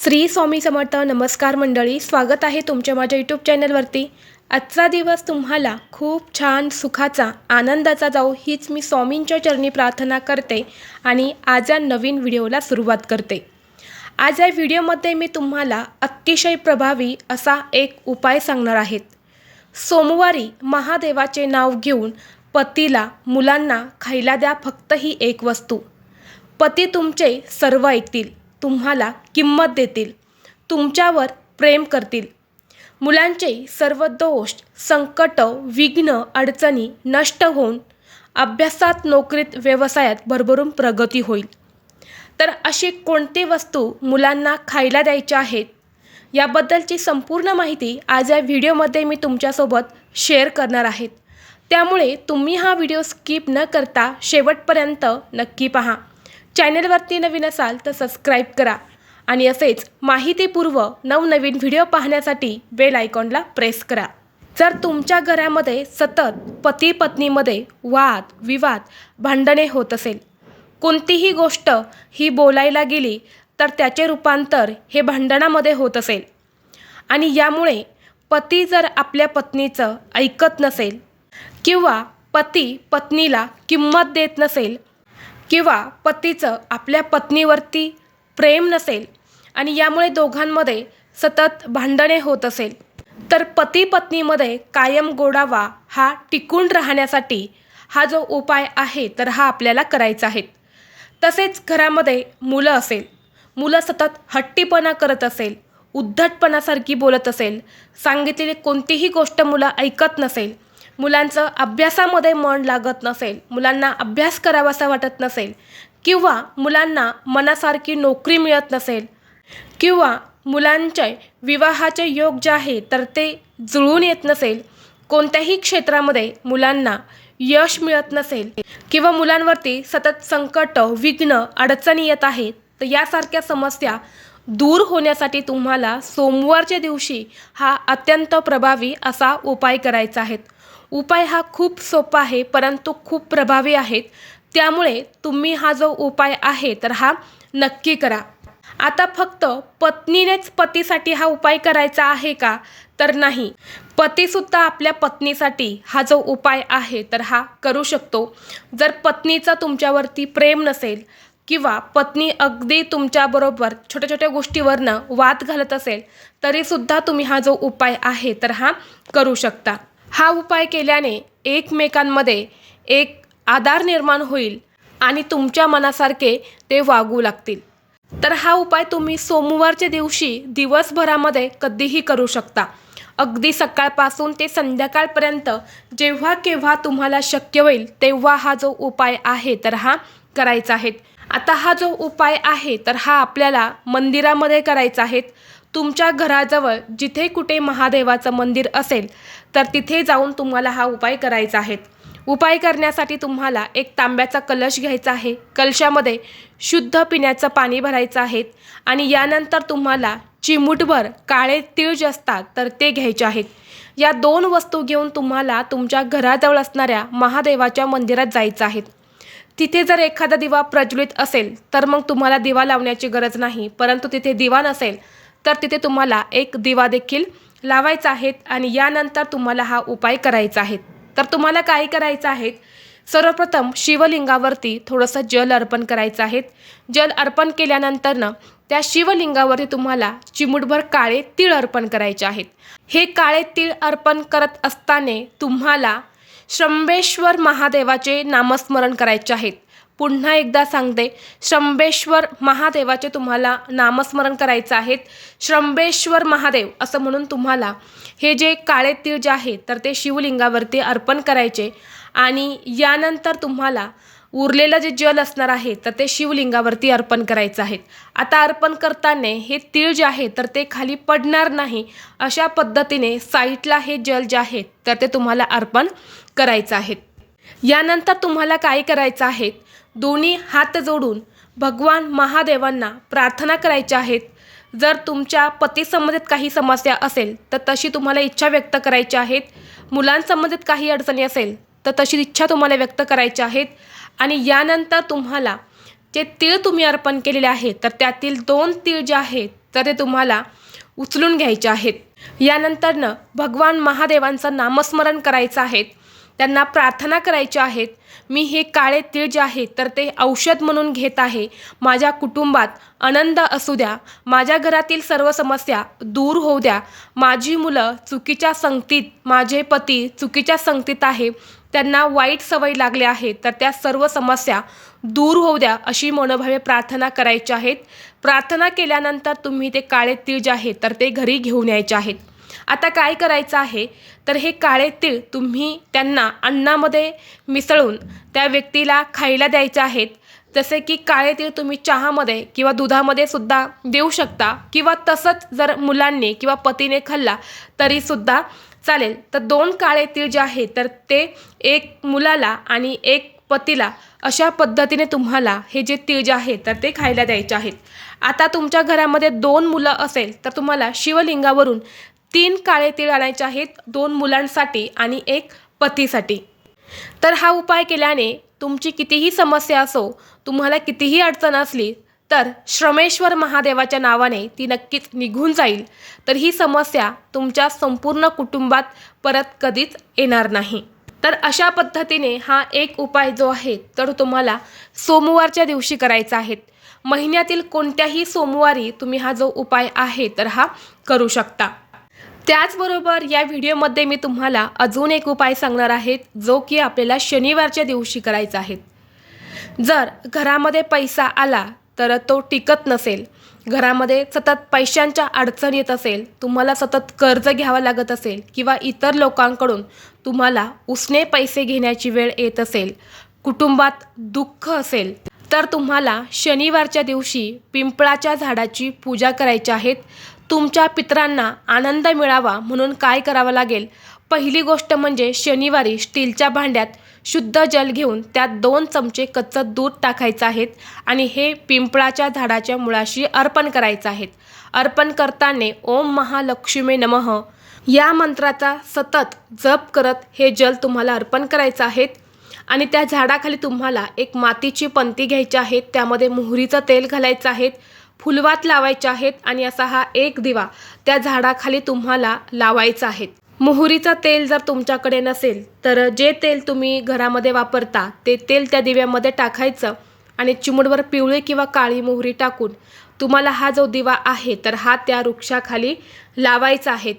श्री स्वामी समर्थ नमस्कार मंडळी स्वागत आहे तुमच्या माझ्या यूट्यूब चॅनलवरती आजचा दिवस तुम्हाला खूप छान सुखाचा आनंदाचा जाऊ हीच मी स्वामींच्या चरणी प्रार्थना करते आणि आज या नवीन व्हिडिओला सुरुवात करते. आज या व्हिडिओमध्ये मी तुम्हाला अतिशय प्रभावी असा एक उपाय सांगणार आहेत. सोमवारी महादेवाचे नाव घेऊन पतीला मुलांना खायला द्या फक्त ही एक वस्तू. पती तुमचे सर्व ऐकतील. तुम्हाला किंमत देतील. तुमच्यावर प्रेम करतील. मुलांचे सर्व दोष संकट विघ्न अडचणी नष्ट होऊन अभ्यासात नोकरीत व्यवसायात भरभरून प्रगती होईल. तर अशी कोणती वस्तू मुलांना खायला द्यायच्या आहेत? याबद्दलची संपूर्ण माहिती आज या व्हिडिओमध्ये मी तुमच्यासोबत शेअर करणार आहेत त्यामुळे तुम्ही हा व्हिडिओ स्किप न करता शेवटपर्यंत नक्की पहा. चॅनलवरती नवीन असाल तर सबस्क्राईब करा. आणि असेच माहितीपूर्व नवनवीन व्हिडिओ पाहण्यासाठी बेल आयकॉनला प्रेस करा. जर तुमच्या घरामध्ये सतत पती पत्नीमध्ये वाद विवाद भांडणे होत असेल कोणतीही गोष्ट ही बोलायला गेली तर त्याचे रूपांतर हे भांडणामध्ये होत असेल. आणि यामुळे पती जर आपल्या पत्नीचं ऐकत नसेल किंवा पती पत्नीला किंमत देत नसेल किंवा पतीचं आपल्या पत्नीवरती प्रेम नसेल आणि यामुळे दोघांमध्ये सतत भांडणे होत असेल तर पती पत्नीमध्ये कायम गोडावा हा टिकून राहण्यासाठी हा जो उपाय आहे तर हा आपल्याला करायचा आहे. तसेच घरामध्ये मुलं असेल मुलं सतत हट्टीपणा करत असेल उद्धटपणासारखी बोलत असेल सांगितलेली कोणतीही गोष्ट मुलं ऐकत नसेल मुलांचं अभ्यासामध्ये मन लागत नसेल मुलांना अभ्यास करावासा वाटत नसेल किंवा मुलांना मनासारखी नोकरी मिळत नसेल किंवा मुलांचे विवाहाचे योग जे आहे तर ते जुळून येत नसेल कोणत्याही क्षेत्रामध्ये मुलांना यश मिळत नसेल किंवा मुलांवरती सतत संकट विघ्न अडचणी येत आहेत तर यासारख्या समस्या दूर होण्यासाठी तुम्हाला सोमवारच्या दिवशी हा अत्यंत प्रभावी असा उपाय करायचा आहे. उपाय हा खूप सोपा आहे परंतु खूप प्रभावी आहेत. त्यामुळे तुम्ही हा जो उपाय आहे तर हा नक्की करा. आता फक्त पत्नीनेच पतीसाठी हा उपाय करायचा आहे का? तर नाही. पतीसुद्धा आपल्या पत्नीसाठी हा जो उपाय आहे तर हा करू शकतो. जर पत्नीचा तुमच्यावरती प्रेम नसेल किंवा पत्नी अगदी तुमच्याबरोबर छोट्या छोट्या गोष्टीवरनं वाद घालत असेल तरीसुद्धा तुम्ही हा जो उपाय आहे तर हा करू शकता. हा उपाय केल्याने एकमेकांमध्ये एक आधार निर्माण होईल आणि तुमच्या मनासारखे ते वागू लागतील. तर हा उपाय तुम्ही सोमवारच्या दिवशी दिवसभरामध्ये कधीही करू शकता. अगदी सकाळपासून ते संध्याकाळपर्यंत जेव्हा केव्हा तुम्हाला शक्य होईल तेव्हा हा जो उपाय आहे तर हा करायचा आहे. आता हा जो उपाय आहे तर हा आपल्याला मंदिरामध्ये करायचा आहे. तुमच्या घराजवळ जिथे कुठे महादेवाचं मंदिर असेल तर तिथे जाऊन तुम्हाला हा उपाय करायचा आहे. उपाय करण्यासाठी तुम्हाला एक तांब्याचा कलश घ्यायचा आहे. कलशामध्ये शुद्ध पिण्याचं पाणी भरायचं आहे आणि यानंतर तुम्हाला चिमूटभर काळे तीळ जे असतात तर ते घ्यायचे आहेत. या दोन वस्तू घेऊन तुम्हाला तुमच्या घराजवळ असणाऱ्या महादेवाच्या मंदिरात जायचं आहे. तिथे जर एखादा दिवा प्रज्वलित असेल तर मग तुम्हाला दिवा लावण्याची गरज नाही परंतु तिथे दिवा नसेल तर तिथे तुम्हाला एक दिवा देखील लावायचा आहे आणि यानंतर तुम्हाला हा उपाय करायचा आहे. तर तुम्हाला काय करायचं आहे? सर्वप्रथम शिवलिंगावरती थोडंसं जल अर्पण करायचं आहे. जल अर्पण केल्यानंतरनं त्या शिवलिंगावरती तुम्हाला चिमुटभर काळे तीळ अर्पण करायचे आहेत. हे काळे तीळ अर्पण करत असताना तुम्हाला श्रंबेश्वर महादेवाचे नामस्मरण करायचे आहेत पुन्हा एकदा सांगते श्रंबेश्वर महादेवाचे तुम्हाला नामस्मरण करायचं आहे. श्रंबेश्वर महादेव असं म्हणून तुम्हाला हे जे काळे तीळ जे आहे तर ते शिवलिंगावरती अर्पण करायचे. आणि यानंतर तुम्हाला उरलेलं जे जल असणार आहे तर ते शिवलिंगावरती अर्पण करायचं आहे. आता अर्पण करताना हे तीळ जे आहे तर ते खाली पडणार नाही. अशा पद्धतीने साईटला हे जल जे आहे तर ते तुम्हाला अर्पण करायचं आहे. यानंतर तुम्हाला काय करायचं आहे दोन्ही हात जोडून भगवान महादेवांना प्रार्थना करायच्या आहेत. जर तुमच्या पतीसंबंधित काही समस्या असेल तर तशी तुम्हाला इच्छा व्यक्त करायची आहेत. मुलांसंबंधित काही अडचणी असेल तर तशी इच्छा तुम्हाला व्यक्त करायच्या आहेत. आणि यानंतर तुम्हाला जे तीळ तुम्ही अर्पण केलेले आहेत तर त्यातील दोन तीळ जे आहेत तर ते तुम्हाला उचलून घ्यायचे आहेत. यानंतरनं भगवान महादेवांचं नामस्मरण करायचं आहे. त्यांना प्रार्थना करायच्या आहेत. मी हे काळे तीळ जे आहे तर ते औषध म्हणून घेत आहे. माझ्या कुटुंबात आनंद असू द्या. माझ्या घरातील सर्व समस्या दूर होऊ द्या. माझी मुलं चुकीच्या संगतीत माझे पती चुकीच्या संगतीत आहे. त्यांना वाईट सवय लागल्या आहेत तर त्या सर्व समस्या दूर होऊ द्या अशी मनोभावे प्रार्थना करायच्या आहेत. प्रार्थना केल्यानंतर तुम्ही ते काळे तीळ जे आहे तर ते घरी घेऊन यायचे आहेत. आता काय करायचं आहे? तर हे काळे तीळ तुम्ही त्यांना अन्नामध्ये मिसळून त्या व्यक्तीला खायला द्यायचे आहेत. जसे की काळे तीळ तुम्ही चहामध्ये किंवा दुधामध्ये सुद्धा देऊ शकता किंवा तसंच जर मुलांनी किंवा पतीने खाल्ला तरीसुद्धा चालेल. तर दोन काळे तीळ जे आहे तर ते एक मुलाला आणि एक पतीला अशा पद्धतीने तुम्हाला हे जे तीळ जे आहे तर ते खायला द्यायचे आहेत. आता तुमच्या घरामध्ये दोन मुलं असेल तर तुम्हाला शिवलिंगावरून तीन काळे तीळ आणायचे आहेत दोन मुलांसाठी आणि एक पतीसाठी. तर हा उपाय केल्याने तुमची कितीही समस्या असो तुम्हाला कितीही अडचण असली तर श्रमेश्वर महादेवाच्या नावाने ती नक्कीच निघून जाईल. तर ही समस्या तुमच्या संपूर्ण कुटुंबात परत कधीच येणार नाही. तर अशा पद्धतीने हा एक उपाय जो आहे तर तुम्हाला सोमवारच्या दिवशी करायचा आहे. महिन्यातील कोणत्याही सोमवारी तुम्ही हा जो उपाय आहे तर हा करू शकता. त्याचबरोबर या व्हिडिओमध्ये मी तुम्हाला अजून एक उपाय सांगणार आहेत जो की आपल्याला शनिवारच्या दिवशी करायचा आहे. जर घरामध्ये पैसा आला तर तो टिकत नसेल घरामध्ये सतत पैशांच्या अडचण येत असेल तुम्हाला सतत कर्ज घ्यावं लागत असेल किंवा इतर लोकांकडून तुम्हाला उसने पैसे घेण्याची वेळ येत असेल कुटुंबात दुःख असेल तर तुम्हाला शनिवारच्या दिवशी पिंपळाच्या झाडाची पूजा करायची आहेत तुमच्या पितरांना आनंद मिळावा म्हणून काय करावं लागेल? पहिली गोष्ट म्हणजे शनिवारी स्टीलच्या भांड्यात शुद्ध जल घेऊन त्यात दोन चमचे कच्चं दूध टाकायचं आहेत आणि हे पिंपळाच्या झाडाच्या मुळाशी अर्पण करायचं आहेत. अर्पण करताना ओम महालक्ष्मी नमः. या मंत्राचा सतत जप करत हे जल तुम्हाला अर्पण करायचं आहेत. आणि त्या झाडाखाली तुम्हाला एक मातीची पंती घ्यायची आहे. त्यामध्ये मोहरीचं तेल घालायचं आहे. फुलवात लावायच्या आहेत आणि असा हा एक दिवा त्या झाडाखाली तुम्हाला लावायचा आहे. मोहरीचं तेल जर तुमच्याकडे नसेल तर जे तेल तुम्ही घरामध्ये वापरता ते तेल त्या दिव्यामध्ये टाकायचं आणि चिमुडवर पिवळी किंवा काळी मोहरी टाकून तुम्हाला हा जो दिवा आहे तर हा त्या वृक्षाखाली लावायचा आहे.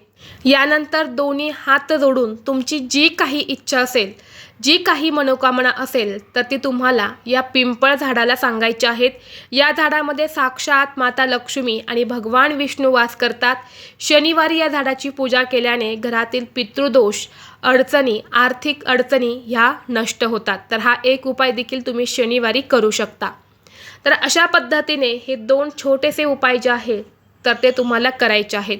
यानंतर दोन्ही हात जोडून तुमची जी काही इच्छा असेल जी काही मनोकामना असेल तर ती तुम्हाला या पिंपळ झाडाला सांगायची आहेत. या झाडामध्ये साक्षात माता लक्ष्मी आणि भगवान विष्णू वास करतात. शनिवारी या झाडाची पूजा केल्याने घरातील पितृदोष अडचणी आर्थिक अडचणी ह्या नष्ट होतात. तर हा एक उपाय देखील तुम्ही शनिवारी करू शकता. तर अशा पद्धतीने हे दोन छोटेसे उपाय जे आहेत तर ते तुम्हाला करायचे आहेत.